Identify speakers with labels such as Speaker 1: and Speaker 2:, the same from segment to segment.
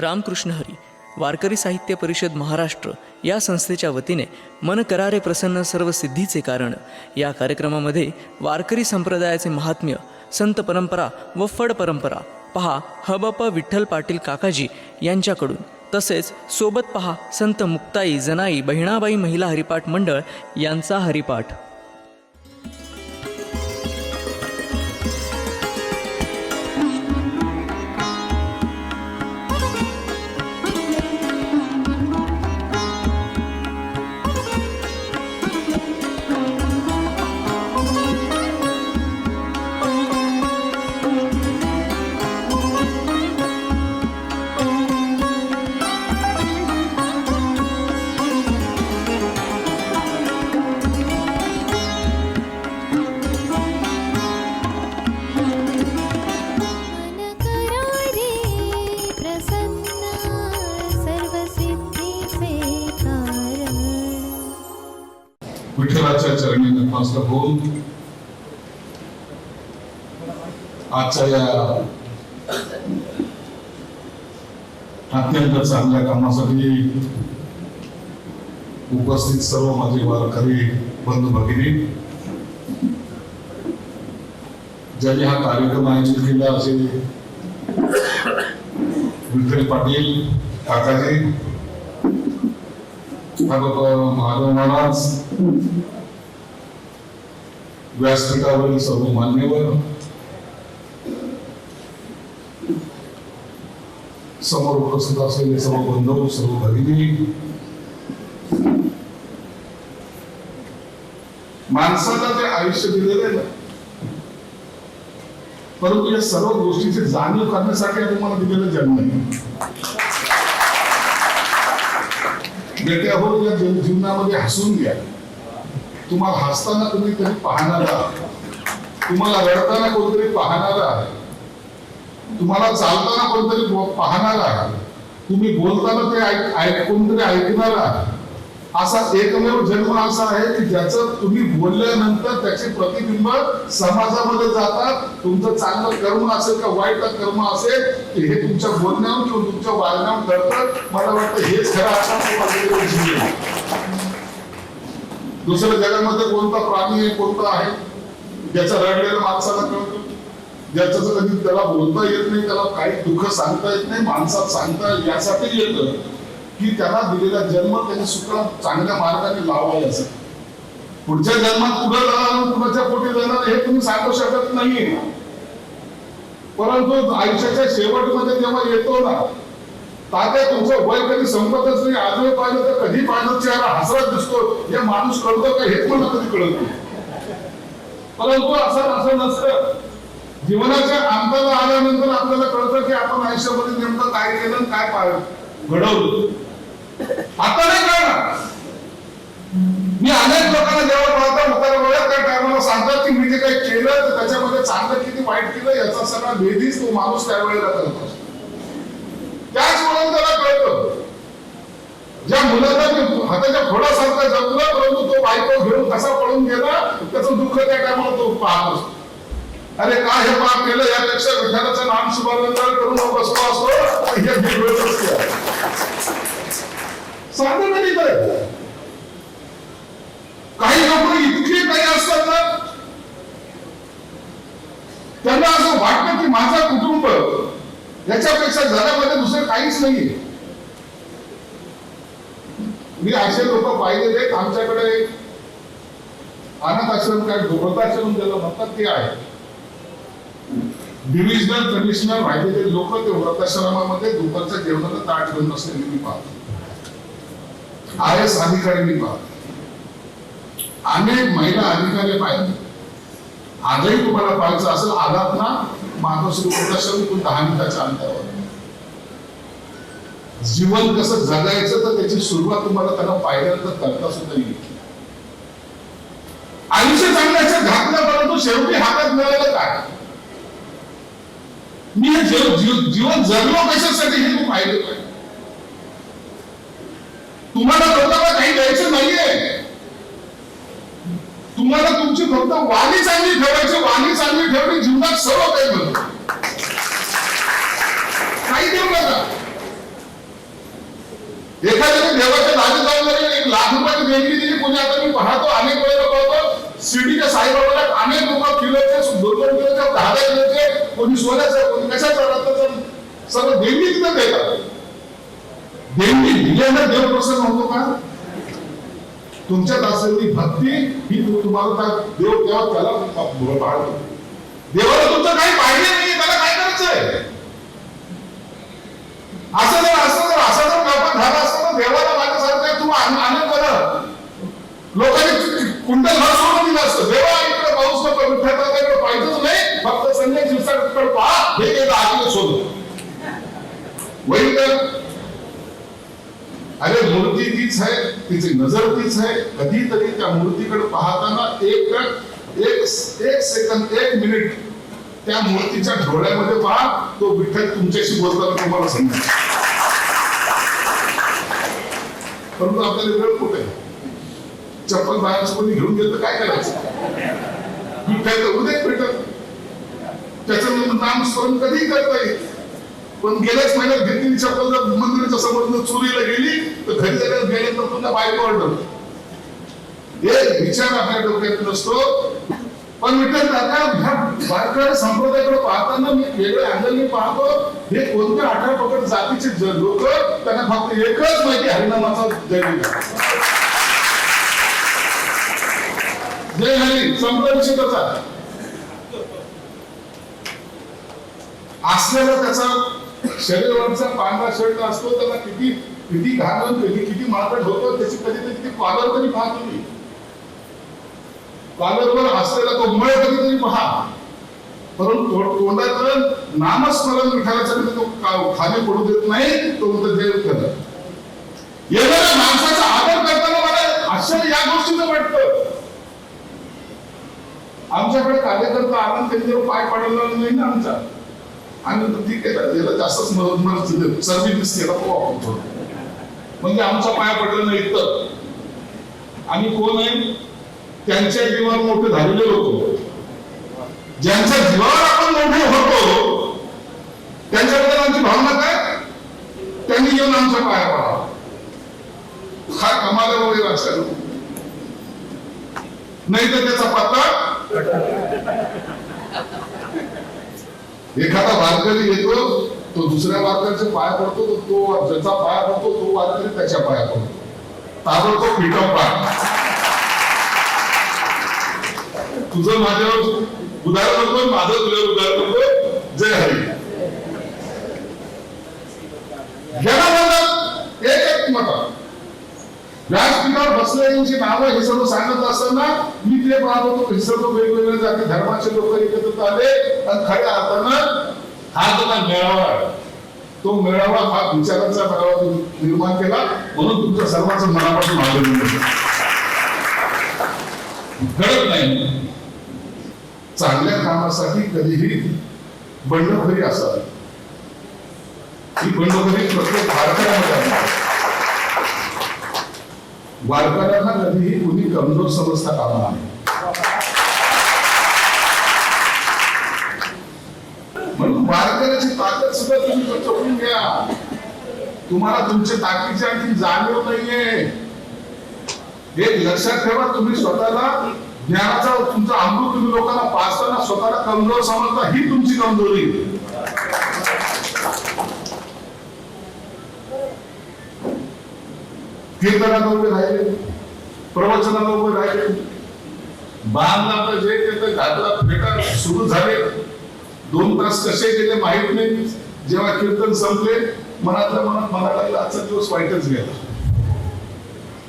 Speaker 1: रामकृष्ण हरी वारकरी साहित्य परिषद महाराष्ट्र या संस्थेच्या वतीने मन करारे प्रसन्न सर्व सिद्धीचे कारण या कार्यक्रमामध्ये वारकरी संप्रदायाचे महात्म्य संत परंपरा व फड परंपरा पहा हबप विठ्ठल पाटील काकाजी यांच्याकडून तसेच सोबत पहा संत मुक्ताई जनाई बहिणाबाई महिला हरिपाठ मंडळ यांचा हरिपाठ.
Speaker 2: या अत्यंत चांगल्या कामासाठी उपस्थित सर्व माझे वारकरी बंधू भगिनी ज्यांनी हा कार्यक्रम आयोजित केला असे विठ्ठल पाटील काकाजी महादेव महाराज व्यासपीठावरील सर्व मान्यवर समोर उपस्थित असलेले सर्व बंधू सर्व भगिनी माणसाला ते आयुष्य दिलेलं आहे ना. परंतु या सर्व गोष्टीची जाणीव करण्यासाठी तुम्हाला दिलेलं जन्म आहे. बेट्या हो या जीवनामध्ये हसून घ्या. तुम्हाला हसताना तुम्ही तरी पाहणार आहात. तुम्हाला रडताना कोणतरी पाहणार आहे. तुम्हाला चालताना कोणतरी पाहणार आहात. तुम्ही बोलताना ते ऐक ऐक कोणतरी ऐकणार आहात. असा एकमेव जन्म असा आहे की ज्याचं तुम्ही बोलल्यानंतर त्याचे प्रतिबिंब समाजामध्ये जातात. तुमचं चांगलं कर्म असेल का वाईट कर्म असेल ते हे तुमच्या बोलण्यावर किंवा तुमच्या वागण्यावर कळतं मला वाटतं हेच खरं आता दुसऱ्या जगामध्ये कोणता प्राणी आहे कोणता आहे? ज्याचा रडलेलं माणसाला कळतो? ज्याचं कधी त्याला बोलता येत नाही त्याला काही दुःख सांगता येत नाही माणसात सांगता यासाठी येतं की त्याला दिलेला जन्म त्याच्या सुखात चांगल्या मार्गाने लावायचा पुढच्या जन्मात कुठं जाणार कुणाच्या पोटी जाणार हे तुम्ही सांगू शकत नाही परंतु आयुष्याच्या शेवटमध्ये जेव्हा येतो ना तात्या तुमचं वय कधी संपतच नाही आजही पाहिलं तर कधी पाहिलं चेहरा हसरत दिसतो हे माणूस कळतो का हेच मला कधी कळत नाही. परंतु असं असं नसतं. जीवनाच्या अंताला आल्यानंतर आपल्याला कळतं की आपण आयुष्यामध्ये नेमकं काय केलं आणि काय पाहिलं घडवलं. आता नाही कळणार. मी अनेक लोकांना जेव्हा पाहतो म्हातारा वयात त्या टायमाला सांगतात की मी जे काही केलं तर त्याच्यामध्ये चांगलं किती वाईट केलं याचा सगळा भेदीच तो माणूस त्यावेळेला करत असतो. त्याच वेळेला त्याला कळतं. ज्या मुलाचा मी हाताच्या फोडासारखा जगलं परंतु तो बायको घेऊन कसा पळून गेला त्याचं दुःख त्या टायमाला तो पाहत असतो. अरे काय हे पाप केलं? यापेक्षा विठ्ठलाचं नाम सुभारंगार करून बसलो असतो हे मी वेळ असते नाही काही लोक इतके काही असतात ना. त्यांना असं वाटतं की माझा कुटुंब याच्यापेक्षा जगामध्ये दुसरं काहीच नाही मी असे लोक पाहिलेले आहेत. आमच्याकडे अनाथ आश्रम काय वृद्धाश्रम ज्याला म्हणतात ते आहे. डिव्हिजनल कमिशनर राहिलेले लोक ते वृद्धाश्रमामध्ये दुपारच्या जेवणाला ताट घेऊन असलेले मी पाहतो. आय एस अधिकारी मी पाहतो. अनेक महिला अधिकारी पाहिले. आजही तुम्हाला पाहायचं असेल आलात ना मातोश्री वृद्धाश्रम इथून दहा मिनिटाच्या अंतरावर. जीवन कसं जगायचं तर त्याची सुरुवात तुम्हाला त्यांना पाहिल्यानंतर करता सुद्धा येईल. आयुष्य चांगल्याचं घातलं परंतु शेवटी हातात मिळालं काय? मी हे जीव- जीव- जीवन जगलो कशासाठी हे तू पाहिलं पाहिजे तुम्हाला लोकांना काही द्यायचं नाहीये. तुम्हाला तुमची फक्त वाणी चांगली ठेवायची वाणी चांगली ठेवली जीवनात सर्व काही बनतं काही देऊ नका. एखाद्याने देवाच्या दारी जाऊन एक लाख रुपयाची देणगी दिली कोणी आता मी पाहतो अनेक वेळेला शिर्डीच्या साईबाबाला अनेक लोक किलोचे दोन दोन किलोचे दहा दहा किलोचे कोणी सोन्याचं कोणी कशाचं रत्नाचं सर्व देवी तिथं देतात देवी दिल्यानं देव प्रसन्न होतो का? तुमच्यात असलेली भक्ती ही तुम्हाला काय देव तेव्हा त्याला पाळतो. देवाला तुमचं काही पाहिजे नाही त्याला काय करायचंय? असं जर असं जर असा जर व्यापार झाला असता तर देवाला माझ्यासारखं तू आन- आनंद कर लोकांनी कुंडल घर सोडून दिलं असतं देवा इकडे पाऊस नको विठ्ठलाचा इकडे पाहिजेच नाही फक्त संजय दिवसाकडे पहा हे गेलं आधी शोधून होईल का अरे मूर्ती तीच आहे तिची नजर तीच आहे. कधीतरी त्या मूर्तीकडे पाहताना एक एक एक सेकंद एक मिनिट त्या मूर्तीच्या डोळ्यामध्ये पहा तो विठ्ठल तुमच्याशी बोलताना तुम्हाला समजेल परंतु आपल्याला वेळ कुठे? चप्पल बाहेर कोणी घेऊन गेलं तर काय करायचं? विठ्ठल तर उद्या भेटत त्याचं नामस्मरण कधी करता येईल पण गेल्याच महिन्यात घेतलेली चप्पल जर मंदिराच्या समोर चोरीला गेली तर घरी जाण्यात गेल्यानंतर पुन्हा बायको ऑर्डर हे विचार आपल्या डोक्यात नसतो. पण विठ्ठल काका ह्या वारकरी संप्रदायाकडे पाहताना मी वेगळ्या अँगलने पाहतो. हे कोणत्या अठरा पकड जातीचे लोक त्यांना फक्त एकच माहिती हरिनामाचा जय. जय हरी संप्रदायाचा असलेला त्याचा शरीरावरचा पांढरा शर्ट असतो त्याला किती किती घाण कधी किती मारकट होतो त्याची कधीतरी किती कॉलर तरी पहा तुम्ही कॉलरवर असलेला तो मळ कधी तरी पहा. परंतु तोंडात नामस्मरण विठायचं तो खाली पडू देत नाही तो म्हणतो देव करत येणाऱ्या माणसाचा आदर करताना मला आश्चर्य या गोष्टीचं वाटतं. आमच्याकडे कार्यकर्ता आनंद त्यांच्यावर पाय पडला नाही ना आमचा. आणि ठीक आहे त्याला जास्तच मदत मदत सर्व्हिस केला तो वापरतो. म्हणजे आमचा पाय पडला नाही तर आम्ही कोण आहे? त्यांच्या जीवावर मोठे झालेले लोक. ज्यांच्या जीवावर आपण मोठे होतो त्यांच्याबद्दल आमची भावना काय? त्यांनी येऊन आमच्या पाया पडावा. हा कमाला वगैरे असेल नाही तर त्याचा पत्ता? एखादा वारकरी येतो तो दुसऱ्या वारकऱ्याचे पाय पडतो तो तो ज्याचा पाय पडतो तो वारकरी त्याच्या पाया पडतो. ताबडतोब पिकअप पाय तुझं माझ्यावर उदाहरण माझं तुझ्यावर उदाहरण जय हरी ज्याला म्हणतात एक एक मत व्यासपीठावर बसलेल्यांची नावं हे सर्व सांगत असताना मी ते पाहत होतो हे सर्व वेगवेगळ्या जाती धर्माचे लोक एकत्र आले. आणि खऱ्या अर्थानं हा जो मेळावा तो मेळावा हा विचारांचा मेळावा निर्माण केला. म्हणून तुमच्या सर्वांचं मनापासून अभिनंदन घडत नाही. चांगल्या कामासाठी कधीही बंडखोरी असावी. ही बंडखोरी प्रत्येक भारतामध्ये वारकऱ्यांना कधीही कुणी कमजोर समजता कामा नये. म्हणून वारकऱ्याची ताकद सुद्धा तुम्ही चोखून घ्या. तुम्हाला तुमच्या ताकदीची आणखी जाणीव नाहीये. हे लक्षात ठेवा तुम्ही स्वतःला ज्ञानाचा तुमचा अमृत तुम्ही लोकांना पाचताना स्वतःला कमजोर समजता ही तुमची कमजोरी कीर्तनात उभे राहिले प्रवचनाला उभे राहिले. बांधला जे ते तर घातला फेटा सुरू झाले. दोन तास कसे गेले माहीत नाही. जेव्हा कीर्तन संपले मनातल्या मनात मला लागला आजचा दिवस वाईटच गेला.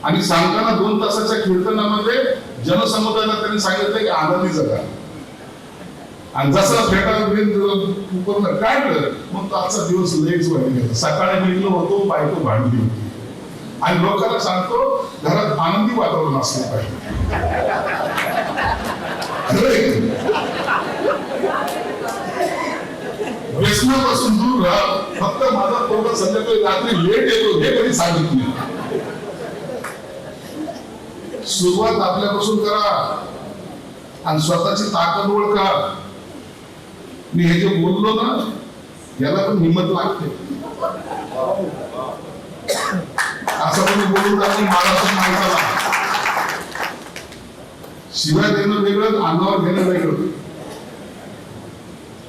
Speaker 2: आणि सांगताना दोन तासाच्या कीर्तनामध्ये जनसमुदायाला त्यांनी सांगितलं की आनंदी जगा. आणि जसा फेटा करून मग तो आजचा दिवस लयच वाईट गेला. सकाळी निघलो होतो बायको भांडली होती. आणि लोकांना सांगतो घरात आनंदी वातावरण असलं पाहिजे. खरं व्यसनापासून दूर राहा. फक्त माझा पोरगा संध्याकाळी रात्री लेट येतो हे कधी सांगित नाही. सुरुवात आपल्यापासून करा. आणि स्वतःची ताकद ओळखा. मी हे जे बोललो ना याला पण हिंमत लागते. असं कोणी बोलून जातो महाराष्ट्र माणसाला शिवाय देणं वेगळं अंगावर घेणं वेगळं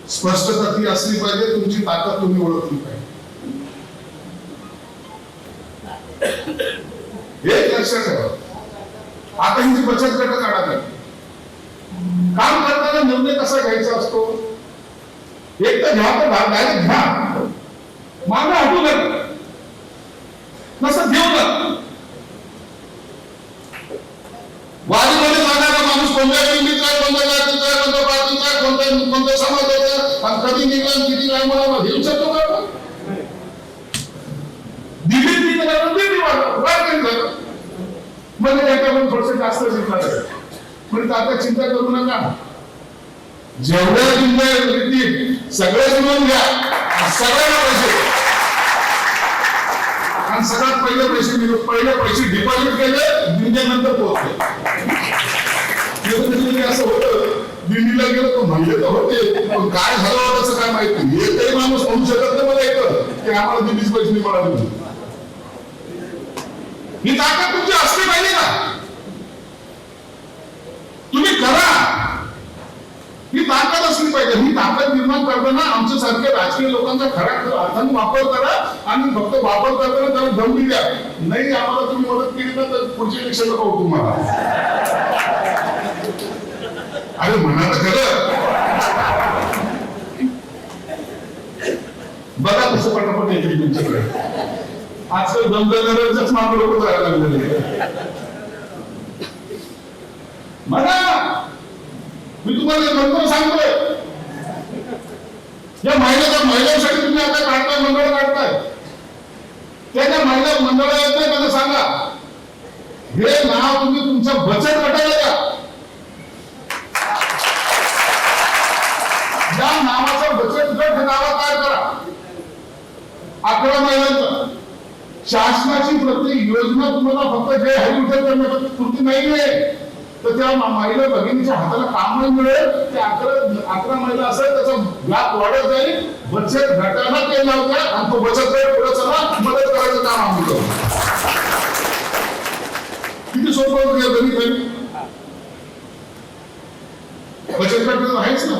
Speaker 2: स्पष्टता ती असली पाहिजे तुमची ताकद तुम्ही ओळखली पाहिजे. हे लक्षात ठेवा. आता ही जी बचत गट काढा लागली. काम करताना निर्णय कसा घ्यायचा असतो? एक तर घ्या तर डायरेक्ट घ्या. मागं हटू नका. नसं घेऊ वारीमध्ये जाणारा माणूस? कोणत्या पिंडीचा आहे कोणत्या जातीचा आहे कोणत्या पार्टीचा आहे कोणत्या कोणत्या समाजाचा आणि कधी निघला किती काय मला घेऊ शकतो का दिल्लीत निघाला दिल्ली वाटत झालं म्हणजे त्याच्याकडून थोडस जास्त शिकणार म्हणजे आता चिंता करू नका. जेवढ्या चिंता येतील सगळे मिळून घ्या. सगळ्यांना आणि सगळ्यात पहिले पैसे मिळून पहिले पैसे डिपॉझिट केले दिंड्यानंतर पोहोचले. म्हणजे असं होतं दिंडीला गेलो तो म्हणले तर होते पण काय झालं होतं काय माहीत नाही. एकही माणूस म्हणू शकत नाही मला येतं की आम्हाला दिंडीच पैसे मिळाले म्हणून. ही ताकद तुमची असली पाहिजे ना तुम्ही करा ही ताकद असली पाहिजे ही ताकद निर्माण करताना आमच्या सारख्या राजकीय लोकांचा खरा अर्थाने वापर करा आणि फक्त वापर करताना त्याला दम द्या नाही आम्हाला तुम्ही मदत केली ना तर पुढच्या इलेक्शन पाहू तुम्हाला. अरे म्हणाल तर खरं. बघा कसं पटापट येते तुमच्याकडे. आजकाल दमदारच मागं लोक जायला लागलेले. म्हणा. मी तुम्हाला एक सांगतोय. या महिन्याच्या महिलांसाठी तुम्ही आता काढताय मंडळ काढताय त्याच्या महिला मंडळ आहेत त्यांना सांगा. हे नाव तुम्ही तुमचं बचत गटाला द्या. या नावाचा बचत गट हे नावा तयार करा. अकरा महिलांचा. शासनाची प्रत्येक योजना तुम्हाला फक्त जे हरिविठ्ठल करण्याची नाही आहे तर त्या महिला भगिनीच्या हाताला काम नाही मिळेल ते अकरा अकरा महिला असेल त्याचा व्याप वाढत जाईल. बचत गटाला ते होता आणि तो बचत गट पुढे चला मदत करायचं काम आम्ही किती सोपं होतं या गणित बचत गट तर आहेच ना.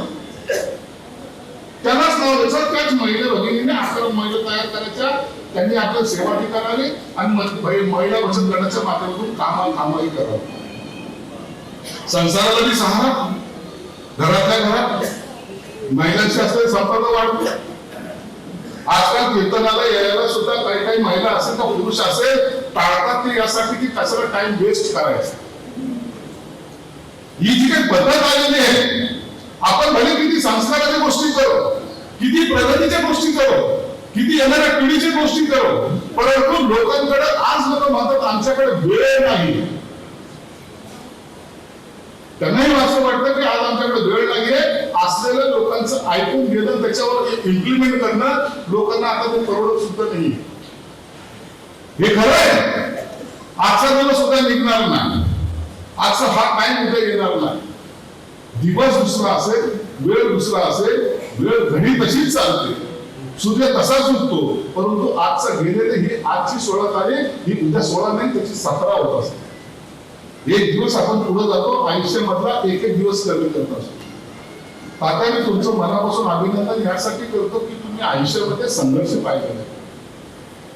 Speaker 2: त्यालाच नाव द्यायचं त्याच महिला भगिनीने अकरा महिला तयार करायच्या. त्यांनी आपल्या सेवा करावी आणि महिला बचत गटाच्या माध्यमातून कामा कामही करावं. संसाराला मी सहारा. घरातल्या घरात. महिलांशी असलेले संपर्क वाढतो. आजकाल कीर्तनाला यायला सुद्धा काही काही महिला असेल तर पुरुष असेल टाळतात ते यासाठी की कशाला टाइम वेस्ट करायचा. ही जी काही पद्धत आलेली आहे आपण भले किती संस्काराच्या गोष्टी करू किती प्रगतीच्या गोष्टी करू किती येणाऱ्या पिढीच्या गोष्टी करू परंतु लोकांकडे आज लोक म्हणतात आमच्याकडे वेळ नाही. असं आज आमच्याकडे वेळ नाहीये. असलेल्या लोकांचं ऐकून घेणं त्याच्यावर इम्प्लिमेंट करणं लोकांना आता ते परवडत सुद्धा नाही हे खरं आहे. आजचा दिवस सुद्धा निघणार नाही. आजचा हा टाइम उद्या येणार नाही. दिवस दुसरा असेल वेळ दुसरा असेल वेळ घडी तशीच चालते. सूर्य तसाच उठतो परंतु आजचा गेलेले ही आजची सोळा तारीख ही उद्या सोळा नाही त्याची सतरा होत असते. एक दिवस आपण पुढे जातो आयुष्यामधला एक एक दिवस कमी करत असतो आता मी तुमचं मनापासून अभिनंदन यासाठी करतो की तुम्ही आयुष्यामध्ये संघर्ष पाहिजे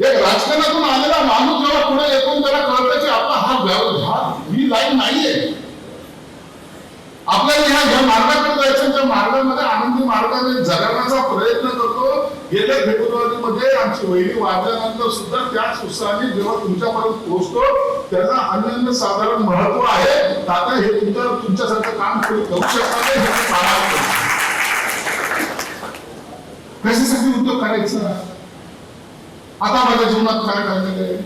Speaker 2: एक राजकारणातून आलेला माणूस जेव्हा पुढे येतो त्याला कळतं की आपला हा व्यवहार ही लाईन नाहीये. आपल्याला ह्या ह्या मार्गाकडे जायचं त्या मार्गामध्ये आनंदी मार्गाने जगण्याचा प्रयत्न करतो. गेल्या फेब्रुवारीमध्ये आमची वहिनी वाढल्यानंतर सुद्धा त्याच उत्साहाने जेव्हा तुमच्यापर्यंत पोहोचतो त्याला अनन्य साधारण महत्त्व आहे. दादा हे तुमच्या तुमच्यासारखं काम कोणी करू शकणार नाही कशासाठी उद्योग करायचा? आता माझ्या जीवनात काय राहिलेलं आहे?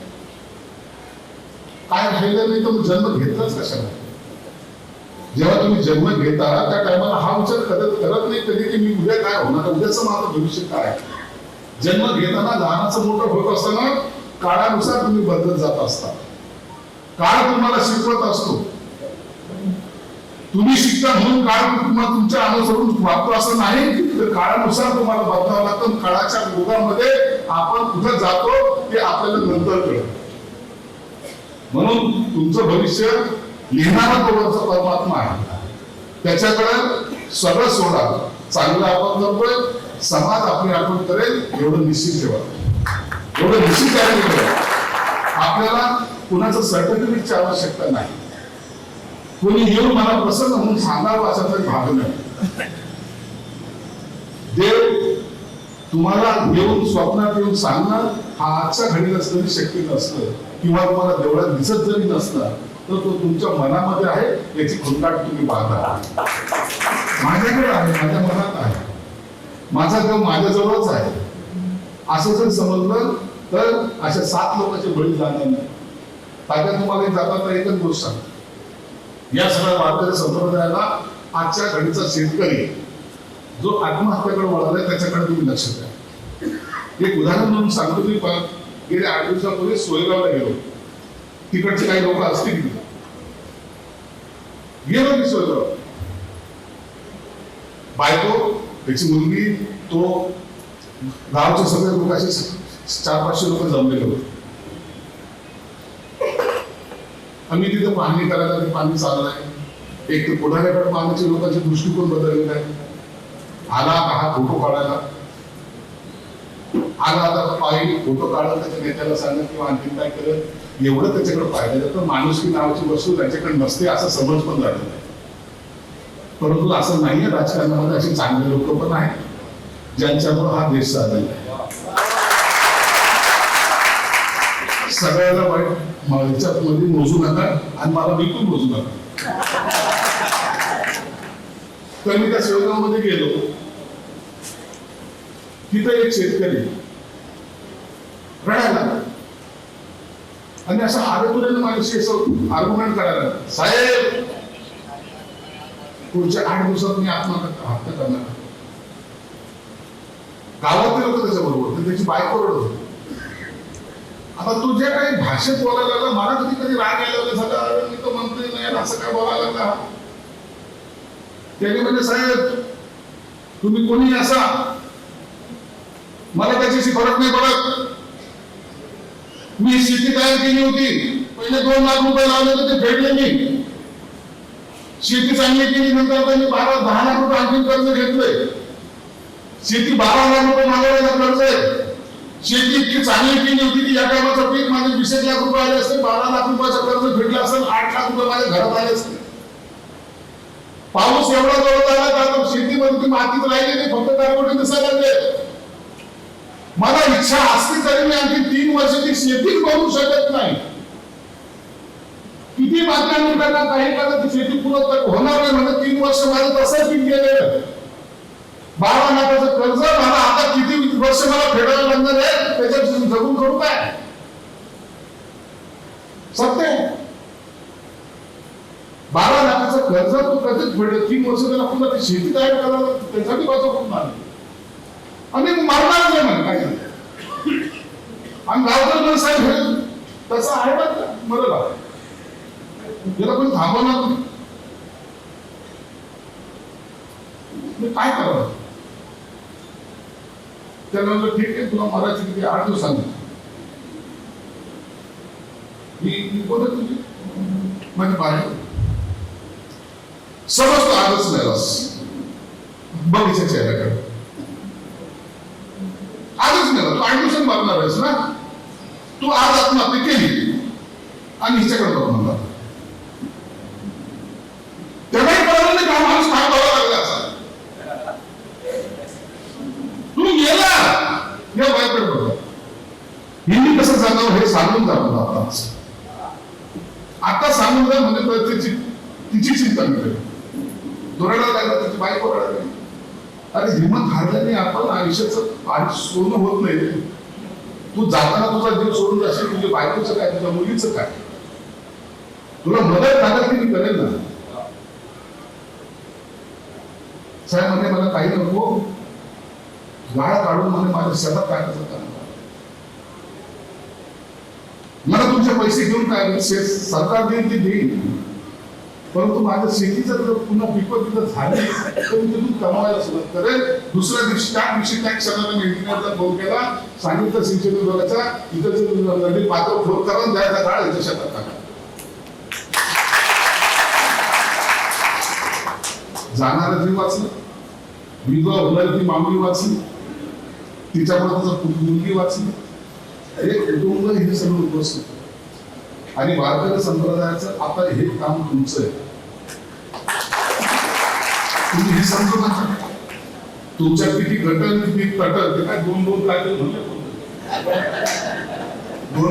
Speaker 2: काय राहिलं नाही तर मग जन्म घेतलाच कशाला? जेव्हा तुम्ही जन्म घेता त्या टायमाला हा विचार करत करत नाही कधी की मी उद्या काय होणार? उद्याचं माझं भविष्य काय? आहे. जन्म घेताना लहानाचं मोठं होत असताना काळानुसार तुम्ही बदलत जात असता. काळ तुम्हाला शिकवत असतो. तुम्ही शिकता म्हणून काळ तुम्हाला तुमच्या अनुसरून वागतो असं नाही तर काळानुसार तुम्हाला बदलावं लागतं. काळाच्या युगामध्ये आपण कुठं जातो ते आपल्याला नंतर कळत. म्हणून तुमचं भविष्य लिहिणारा तो परमात्मा आहे. त्याच्याकडे सगळं सोडा. चांगलं आपण करतोय समाज आपली आपण करेल एवढं निश्चित ठेवा. एवढं निश्चित ठेवा. आपल्याला कुणाचं सर्टिफिकेटची आवश्यकता नाही. कोणी येऊन मला प्रसन्न म्हणून सांगावं असं तरी भाग नाही. देव तुम्हाला येऊन स्वप्नात येऊन सांगणं हा आजच्या घडीला कधी शक्य नसतं. किंवा तुम्हाला देवळात दिसत जरी नसला तर तो तुमच्या मनामध्ये आहे याची खुंटाट तुम्ही पाहता. माझ्याकडे आहे माझ्या मनात आहे. माझा देव माझ्याजवळच आहे. असं जर समजलं तर अशा सात लोकांचे बळी जाणार नाही. तात्या तुम्हाला जाताना एकच गोष्ट सांगतो. या सगळ्या भारताच्या संप्रदायाला आजच्या घडीचा शेतकरी जो आत्महत्याकडे वळालाय त्याच्याकडे तुम्ही लक्ष द्या. एक उदाहरण म्हणून सांगतो मी प- गेल्या आठ दिवसापूर्वी सोयगावला गेलो. तिकडचे काही लोक असतील गेलो मी सोयगाव बायको त्याची मुलगी तो गावचे सगळे लोक असे चार पाचशे लोक जमलेले होते. आम्ही तिथे पाहणी करायला पाणी चाललंय एक तर पुढाऱ्याकडे पाहण्याचे लोकांचे दृष्टिकोन बदललेला आहे. आला हा फोटो काढायला. आला आता पाहिजे फोटो काढत त्याच्या नेत्याला सांगत किंवा आणखी काय करत एवढं त्याच्याकडे पाहिलं जातं माणुसकी नावाची वस्तू त्याच्याकडे नसते असा समज पण झालेला परंतु असं नाहीये राजकारणामध्ये असे चांगले लोक पण आहेत ज्यांच्यामुळे हा देश चाललेला सगळ्याला वाईट याच्यात मध्ये मोजू नका आणि मला बिलकुल मोजू नका. तर मी त्या सेवकामध्ये गेलो. तिथं एक शेतकरी रडायला आणि असं आरोग्य माझ्याशी असं आर्ग्युमेंट करायला साहेब पुढच्या आठ दिवसात मी आत्महत्या हत्या करणार गावातले लोक त्याच्या बरोबर त्याची बायको रडत होती. आता तू जे काही भाषेत बोलायला लागला मला कधी कधी राग यायला लागला झाला अरे मी तो मंत्री नाही असं काय बोलायला लागला त्याने म्हणजे साहेब तुम्ही कोणी असा मला त्याच्याशी फरक नाही पडत. मी शेती तयार केली होती. पहिले दोन लाख रुपये लावले होते ते फेडले मी. शेती चांगली केली नंतर त्यांनी बारा दहा लाख रुपये आणखी कर्ज घेतलंय. शेती बारा लाख रुपये मागायला कर्ज आहे. शेती इतकी चांगली केली होती की या टायमाचं पीक माझे वीस एक लाख रुपये आले असते बारा लाख रुपयाचं कर्ज भेटलं असेल आठ लाख रुपये माझ्या घरात आले असते पाऊस एवढा जवळ आला का शेतीमध्ये मातीत राहिली नाही फक्त गारगोटी दिसायला लागले मला इच्छा असली तरी मी आणखी तीन वर्ष ती शेतीच करू शकत नाही. किती बातम्या लोकांना काही करा ती शेती पूर्ण होणार नाही म्हणजे तीन वर्ष माझं तसं पीक गेलेलं बारा लाखाचं कर्ज मला आता किती वर्ष मला फेडायला लागणार आहे त्याच्यात जगून करू काय? सत्य बारा लाखाचं कर्ज तू कधीच फेडेल तीन वर्ष त्याला पुन्हा ती शेती तयार करायला त्यासाठी वाचव करून आणि मारणार नाही म्हणे काय आणि गावकर साहेब तसं आहे बघ का? मला याला कोणी थांबवणार मी काय करावं? त्यानंतर ठीक आहे तुला मराठी किती आठ दिवसांनी मी मी बोलत तुझी म्हणजे बाहेर. समजतो आजच नाही बगीचा चेहऱ्याकडे आजच नाही तू ऍडमिशन मारणार आहेस ना? तू आज आत्महत्या केली. आणि हिच्याकडे बघ म्हणला तेव्हाही कळलं नाही का माणूस काय बोलायला लागला असा तू गेला या बायकडे बघा हिंदी कसं सांगावं हे सांगून आता सांगून जा म्हणजे तर तिची तिची चिंता मिळेल दोराडा लागला त्याची बायको रडायला लागली. अरे हिंमत हारल्याने आपण आयुष्याचं पाणी सोनं होत नाही. तू जाताना तुझा जीव सोडून जाशील तुझ्या बायकोचं काय तुझ्या मुलीचं काय? तुला मदत लागत की मी करेल ना. साहेब म्हणजे मला काही नको. गाळा काढून म्हणे माझ्या शेतात टाकायचं काम. पैसे घेऊन काय सरकार देईल ते देईल? परंतु माझ्या शेतीचं जर पुन्हा पिकवत तिथं झाली तर मी तिथून कमवायला सुरुवात करेल. दुसऱ्या दिवशी त्या दिवशी त्या सगळ्यांना इंजिनिअरचा फोन केला. सांगितलं सिंचन विभागाचा इथं पात्र फोन करून द्यायचा काळ याच्या शेतात जाणार जाणारा जीव विधवा होणारी ती मामली वाचली. तिच्याबरोबर मुलगी वाचली. अरे कुटुंब हे सगळं उपस्थित आणि वारकरी संप्रदायाचं आता हे काम तुमचं आहे. तुम्ही हे समजू नका. तुमच्या किती घटक किती तटक ते काय दोन दोन काय दोन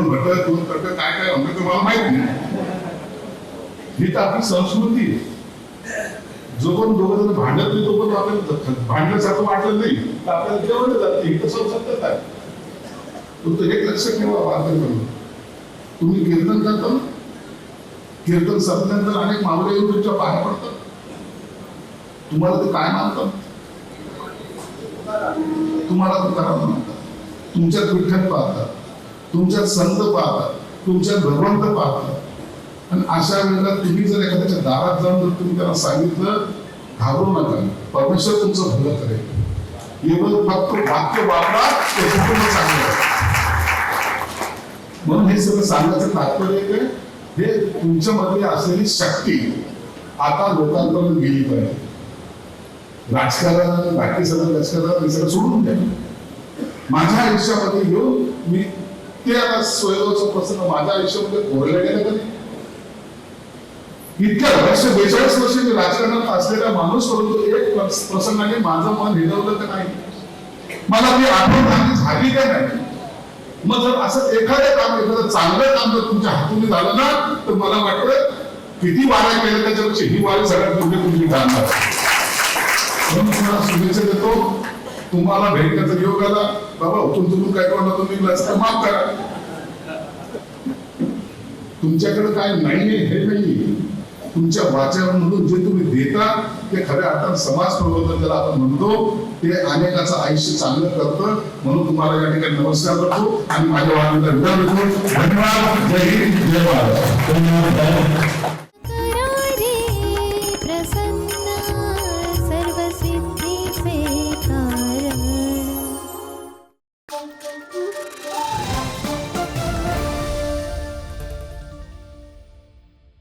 Speaker 2: घटक दोन तटक काय काय म्हणलं ते मला माहीत नाही. ही तर आपली संस्कृती आहे. जो पण दोघं जण भांडत नाही तो पण आपल्याला भांडण्यासारखं वाटलं नाही. तर आपल्याला जेवण जाते ही तर संसद आहे तुमचं एक लक्षात ठेवा वारकरी म्हणून तुम्ही कीर्तन करता कीर्तन संपल्यानंतर अनेक मावळे येऊन तुमच्या बाहेर पडतात. तुम्हाला ते काय मानतात? तुम्हाला तुकाराम करा म्हणतात. तुमच्यात विठ्ठल पाहतात. तुमच्यात संत पाहतात. तुमच्यात भगवंत पाहतात. आणि अशा वेळेला तुम्ही जर एखाद्याच्या दारात जाऊन जर तुम्ही त्यांना सांगितलं घाबरू नका. परमेश्वर तुमचं भलं करेल. केवळ फक्त वाक्य वापरा ते कुटुंब चांगलं म्हणून हे सगळं सांगायचं तात्पर्य काय हे तुमच्यामध्ये असलेली शक्ती आता लोकांपर्यंत गेली पाहिजे. राजकारण बाकी सगळं राजकारण हे सगळं सोडून द्या. माझ्या आयुष्यामध्ये येऊन मी ते आता स्वयंचं प्रसंग माझ्या आयुष्यामध्ये कोरल्या गेलं कधी. इतक्या वर्ष बेचाळीस वर्ष मी राजकारणात असलेला माणूस परंतु एक प्रसंगाने माझं मन हिरवलं तर नाही. मला ती आठवण झाली का नाही? मग जर असं एखादं काम एखादं चांगलं काम जर तुमच्या हातून झालं ना तर मला वाटतं किती वाऱ्या केल्या त्याच्यापेक्षा ही वारी सगळ्यात तुम्ही तुम्ही जाणणार म्हणून तुम्हाला शुभेच्छा देतो. तुम्हाला भेटण्याचा योग आला. बाबा उठून तुम्ही काय करणार? तुम्ही रस्ता माफ करा. तुमच्याकडे काय नाही हे नाही तुमच्या वाचनामधून जे तुम्ही देता ते खऱ्या अर्थात समाज प्रबोधन ज्याला आपण म्हणतो ते अनेकाचं आयुष्य चांगलं करतं. म्हणून तुम्हाला या ठिकाणी नमस्कार करतो आणि माझ्या वाणीला विधान देतो. धन्यवाद. जय हिंद. जय महाराज धन्यवाद